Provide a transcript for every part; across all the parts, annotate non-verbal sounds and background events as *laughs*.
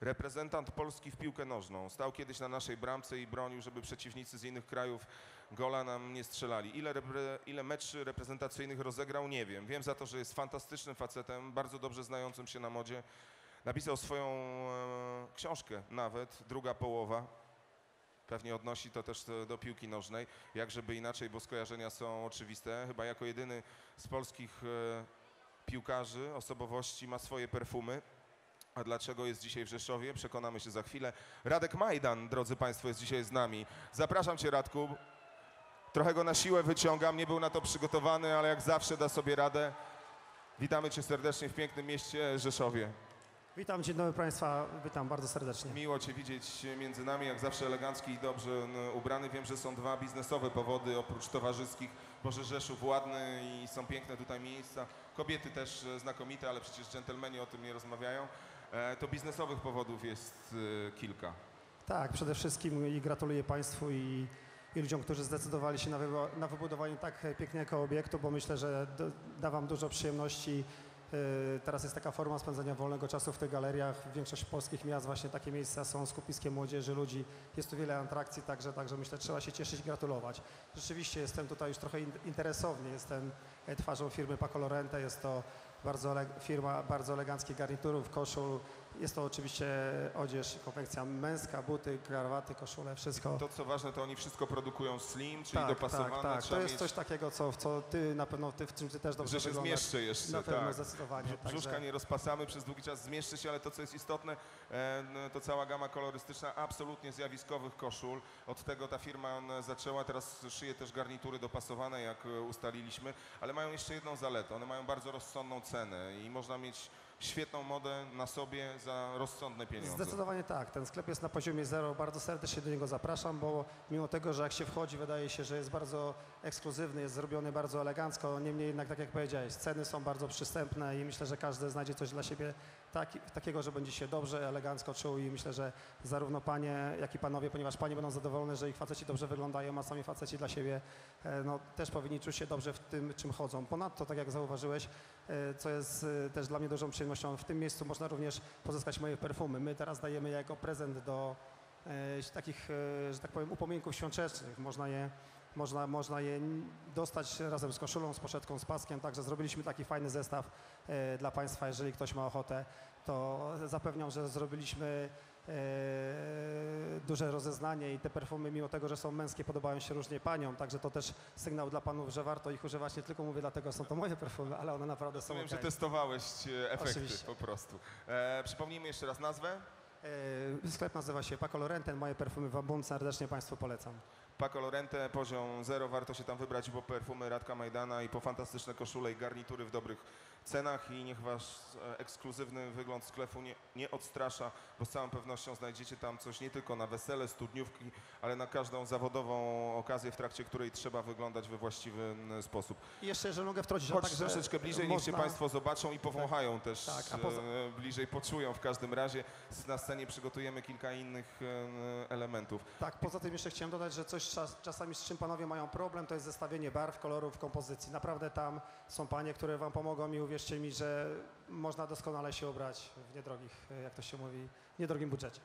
Reprezentant Polski w piłkę nożną. Stał kiedyś na naszej bramce i bronił, żeby przeciwnicy z innych krajów gola nam nie strzelali. Ile, repre, ile meczy reprezentacyjnych rozegrał, nie wiem. Wiem za to, że jest fantastycznym facetem, bardzo dobrze znającym się na modzie. Napisał swoją e, książkę nawet, druga połowa. Pewnie odnosi to też do, piłki nożnej. Jak żeby inaczej, bo skojarzenia są oczywiste. Chyba jako jedyny z polskich e, piłkarzy, osobowości ma swoje perfumy. A dlaczego jest dzisiaj w Rzeszowie? Przekonamy się za chwilę. Radek Majdan, drodzy Państwo, jest dzisiaj z nami. Zapraszam Cię, Radku. Trochę go na siłę wyciągam, nie był na to przygotowany, ale jak zawsze da sobie radę. Witamy Cię serdecznie w pięknym mieście Rzeszowie. Witam, dzień dobry Państwa, witam bardzo serdecznie. Miło Cię widzieć między nami, jak zawsze elegancki i dobrze n, ubrany. Wiem, że są dwa biznesowe powody oprócz towarzyskich. Boże Rzeszów ładny i są piękne tutaj miejsca. Kobiety też e, znakomite, ale przecież dżentelmeni o tym nie rozmawiają. E, To biznesowych powodów jest e, kilka. Tak, przede wszystkim i gratuluję Państwu i, i ludziom, którzy zdecydowali się na, na wybudowanie tak pięknego obiektu, bo myślę, że da Wam dużo przyjemności. Yy, Teraz jest taka forma spędzania wolnego czasu w tych galeriach. Większość polskich miast właśnie takie miejsca są skupiskiem młodzieży, ludzi. Jest tu wiele atrakcji, także, także myślę, trzeba się cieszyć i gratulować. Rzeczywiście jestem tutaj już trochę in- interesownie. Jestem e, twarzą firmy Paco Lorente. Jest to bardzo firma bardzo eleganckich garniturów, koszul. Jest to oczywiście odzież, konfekcja męska, buty, krawaty, koszule, wszystko. To co ważne, to oni wszystko produkują slim, czyli tak, dopasowane. tak, tak. To jest mieć, coś takiego, co, co ty na pewno, ty, w czym ty też dobrze że się wyglądasz. zmieszczę jeszcze. Na pewno, tak. zdecydowanie. Brz- Brzuszka Także- nie rozpasamy przez długi czas, zmieszczę się, ale to, co jest istotne, e, to cała gama kolorystyczna absolutnie zjawiskowych koszul. Od tego ta firma zaczęła, teraz szyje też garnitury dopasowane, jak e, ustaliliśmy, ale mają jeszcze jedną zaletę, one mają bardzo rozsądną cenę i można mieć świetną modę na sobie za rozsądne pieniądze. Zdecydowanie tak. Ten sklep jest na poziomie zero. Bardzo serdecznie do niego zapraszam, bo mimo tego, że jak się wchodzi, wydaje się, że jest bardzo ekskluzywny, jest zrobiony bardzo elegancko. Niemniej jednak, tak jak powiedziałeś, ceny są bardzo przystępne i myślę, że każdy znajdzie coś dla siebie taki, takiego, że będzie się dobrze, elegancko czuł i myślę, że zarówno panie, jak i panowie, ponieważ panie będą zadowolone, że ich faceci dobrze wyglądają, a sami faceci dla siebie e, no, też powinni czuć się dobrze w tym, czym chodzą. Ponadto, tak jak zauważyłeś, e, co jest e, też dla mnie dużą przyjemnością, w tym miejscu można również pozyskać moje perfumy. My teraz dajemy je jako prezent do e, takich, e, że tak powiem, upominków świątecznych. Można je, można, można je dostać razem z koszulą, z poszetką, z paskiem, także zrobiliśmy taki fajny zestaw e, dla Państwa, jeżeli ktoś ma ochotę, to zapewniam, że zrobiliśmy e, duże rozeznanie i te perfumy, mimo tego, że są męskie, podobają się różnie paniom, także to też sygnał dla panów, że warto ich używać, nie tylko mówię dlatego, są to moje perfumy, ale one naprawdę są Wiem, że okej. testowałeś e, efekty Oczywiście. po prostu. E, przypomnijmy jeszcze raz nazwę. E, Sklep nazywa się Paco Lorenten, moje perfumy w Abum, serdecznie Państwu polecam. Paco Lorente, poziom zero, warto się tam wybrać po perfumy Radka Majdana i po fantastyczne koszule i garnitury w dobrych cenach i niech wasz e, ekskluzywny wygląd sklepu nie, nie odstrasza, bo z całą pewnością znajdziecie tam coś nie tylko na wesele, studniówki, ale na każdą zawodową okazję, w trakcie której trzeba wyglądać we właściwy sposób. I jeszcze, jeżeli mogę wtrącić, Chodź także troszeczkę bliżej, niech się można- Państwo zobaczą i powąchają też Tak, a poza- e, bliżej, poczują w każdym razie. Na scenie przygotujemy kilka innych e, elementów. Tak, poza tym jeszcze chciałem dodać, że coś czas, czasami z czym panowie mają problem, to jest zestawienie barw, kolorów, kompozycji. Naprawdę tam są panie, które wam pomogą i uwierzcie mi, że można doskonale się ubrać w niedrogich, e, jak to się mówi, niedrogim budżecie.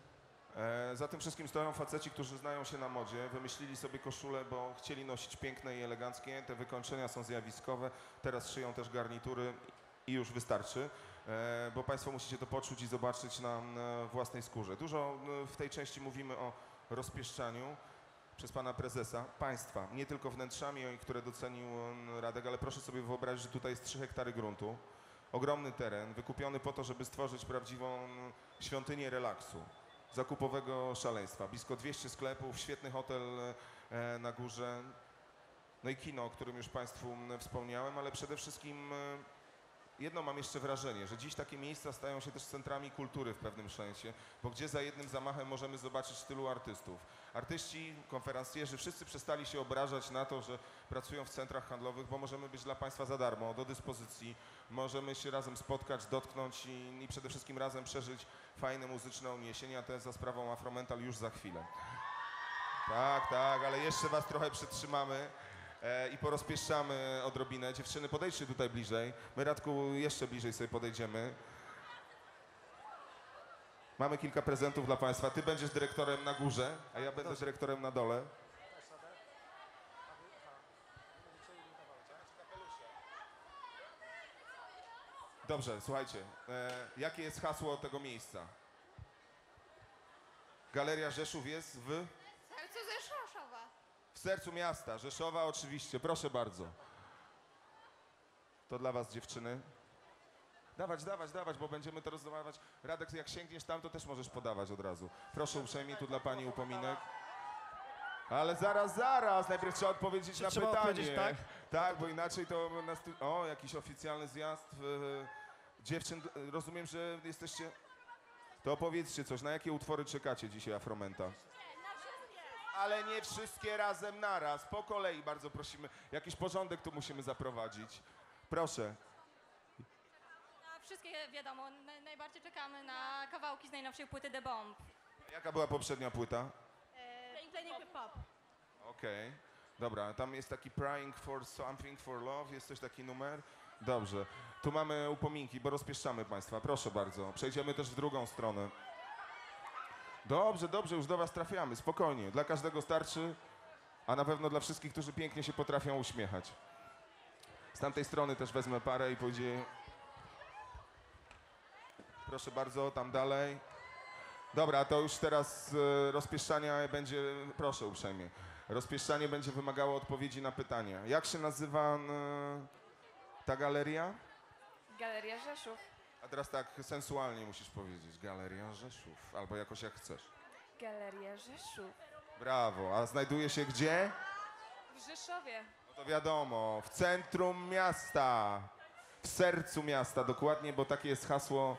E, Za tym wszystkim stoją faceci, którzy znają się na modzie, wymyślili sobie koszule, bo chcieli nosić piękne i eleganckie. Te wykończenia są zjawiskowe. Teraz szyją też garnitury i już wystarczy, e, bo Państwo musicie to poczuć i zobaczyć na e, własnej skórze. Dużo e, w tej części mówimy o rozpieszczaniu przez pana prezesa państwa, nie tylko wnętrzami, które docenił e, Radek, ale proszę sobie wyobrazić, że tutaj jest 3 hektary gruntu. Ogromny teren, wykupiony po to, żeby stworzyć prawdziwą świątynię relaksu zakupowego szaleństwa. Blisko 200 sklepów, świetny hotel e, na górze, no i kino, o którym już Państwu wspomniałem, ale przede wszystkim e, jedno mam jeszcze wrażenie, że dziś takie miejsca stają się też centrami kultury w pewnym sensie, bo gdzie za jednym zamachem możemy zobaczyć tylu artystów. Artyści, konferencjerzy, wszyscy przestali się obrażać na to, że pracują w centrach handlowych, bo możemy być dla Państwa za darmo, do dyspozycji, możemy się razem spotkać, dotknąć i, i przede wszystkim razem przeżyć fajne muzyczne uniesienia, te za sprawą Afromental już za chwilę. Tak, tak, ale jeszcze Was trochę przytrzymamy e, i porozpieszczamy odrobinę. Dziewczyny, podejdźcie tutaj bliżej. My, Radku, jeszcze bliżej sobie podejdziemy. Mamy kilka prezentów dla Państwa. Ty będziesz dyrektorem na górze, a ja będę dyrektorem na dole. Dobrze, słuchajcie. E, jakie jest hasło tego miejsca? Galeria Rzeszów jest w, Sercu ze Szoszowa. w sercu miasta. Rzeszowa oczywiście. Proszę bardzo. To dla Was dziewczyny. Dawać, dawać, dawać, bo będziemy to rozdawać. Radek, jak sięgniesz tam, to też możesz podawać od razu. Proszę uprzejmie, tu dla Pani upominek. Ale zaraz, zaraz, najpierw trzeba odpowiedzieć na trzeba pytanie. odpowiedzieć tak? Tak, bo inaczej to nas tu... O, jakiś oficjalny zjazd e, dziewczyn. Rozumiem, że jesteście... To opowiedzcie coś, na jakie utwory czekacie dzisiaj Afromenta? Ale nie wszystkie razem naraz, po kolei bardzo prosimy. Jakiś porządek tu musimy zaprowadzić. Proszę. Na wszystkie wiadomo, na, najbardziej czekamy na kawałki z najnowszej płyty The Bomb. Jaka była poprzednia płyta? Plain Plain Pop. Okej. Dobra, tam jest taki Prying for Something for Love, jest coś taki numer? Dobrze. Tu mamy upominki, bo rozpieszczamy Państwa. Proszę bardzo. Przejdziemy też w drugą stronę. Dobrze, dobrze, już do Was trafiamy. Spokojnie. Dla każdego starczy, a na pewno dla wszystkich, którzy pięknie się potrafią uśmiechać. Z tamtej strony też wezmę parę i pójdzie. Proszę bardzo, tam dalej. Dobra, to już teraz e, rozpieszczania będzie, proszę uprzejmie, rozpieszczanie będzie wymagało odpowiedzi na pytania. Jak się nazywa ta galeria? Galeria Rzeszów. A teraz tak sensualnie musisz powiedzieć, Galeria Rzeszów, albo jakoś jak chcesz. Galeria Rzeszów. Brawo, a znajduje się gdzie? W Rzeszowie. No to wiadomo, w centrum miasta, w sercu miasta, dokładnie, bo takie jest hasło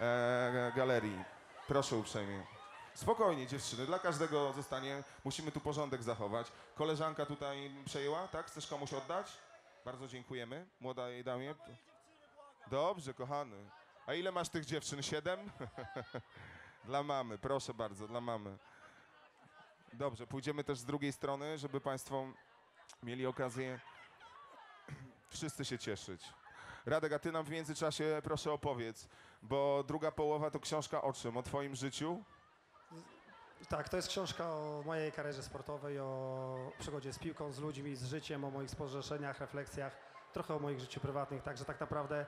e, galerii. Proszę uprzejmie. Spokojnie, dziewczyny, dla każdego zostanie. Musimy tu porządek zachować. Koleżanka tutaj przejęła, tak? Chcesz komuś oddać? Bardzo dziękujemy. Młoda jej damie. Dobrze, kochany. A ile masz tych dziewczyn? Siedem? *laughs* dla mamy, proszę bardzo, dla mamy. Dobrze, pójdziemy też z drugiej strony, żeby Państwo mieli okazję wszyscy się cieszyć. Radek, a ty nam w międzyczasie proszę opowiedz, bo druga połowa to książka o czym? O twoim życiu? Tak, to jest książka o mojej karierze sportowej, o przygodzie z piłką, z ludźmi, z życiem, o moich sporzeczeniach, refleksjach, trochę o moich życiu prywatnych, także tak naprawdę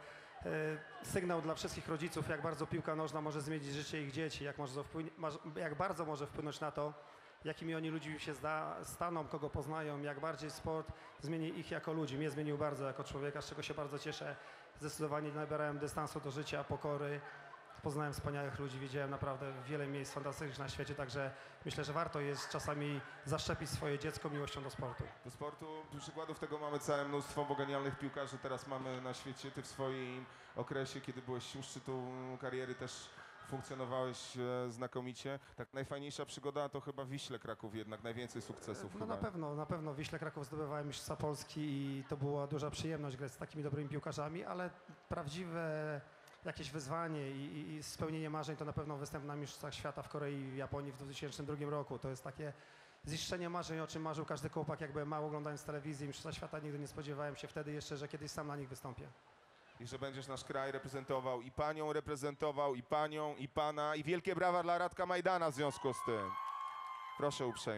sygnał dla wszystkich rodziców, jak bardzo piłka nożna może zmienić życie ich dzieci, jak, może jak bardzo może wpłynąć na to, jakimi oni ludźmi się zda, staną, kogo poznają, jak bardziej sport zmieni ich jako ludzi. Mnie zmienił bardzo jako człowieka, z czego się bardzo cieszę. Zdecydowanie nabierałem dystansu do życia, pokory. Poznałem wspaniałych ludzi, widziałem naprawdę wiele miejsc fantastycznych na świecie, także myślę, że warto jest czasami zaszczepić swoje dziecko miłością do sportu. Do sportu przykładów tego mamy całe mnóstwo, bo genialnych piłkarzy teraz mamy na świecie. Ty w swoim okresie, kiedy byłeś u szczytu kariery też funkcjonowałeś e, znakomicie. Tak najfajniejsza przygoda to chyba Wiśle Kraków jednak, najwięcej sukcesów No chyba. na pewno, na pewno Wiśle Kraków zdobywałem mistrzostwa Polski i to była duża przyjemność grać z takimi dobrymi piłkarzami, ale prawdziwe jakieś wyzwanie i, i, spełnienie marzeń to na pewno występ na Mistrzostwach Świata w Korei i Japonii w 2002 roku. To jest takie ziszczenie marzeń, o czym marzył każdy chłopak, jak byłem mało oglądając telewizji. Mistrzostwa Świata nigdy nie spodziewałem się wtedy jeszcze, że kiedyś sam na nich wystąpię. I że będziesz nasz kraj reprezentował i panią reprezentował, i panią, i pana. I wielkie brawa dla Radka Majdana w związku z tym. Proszę uprzejmie.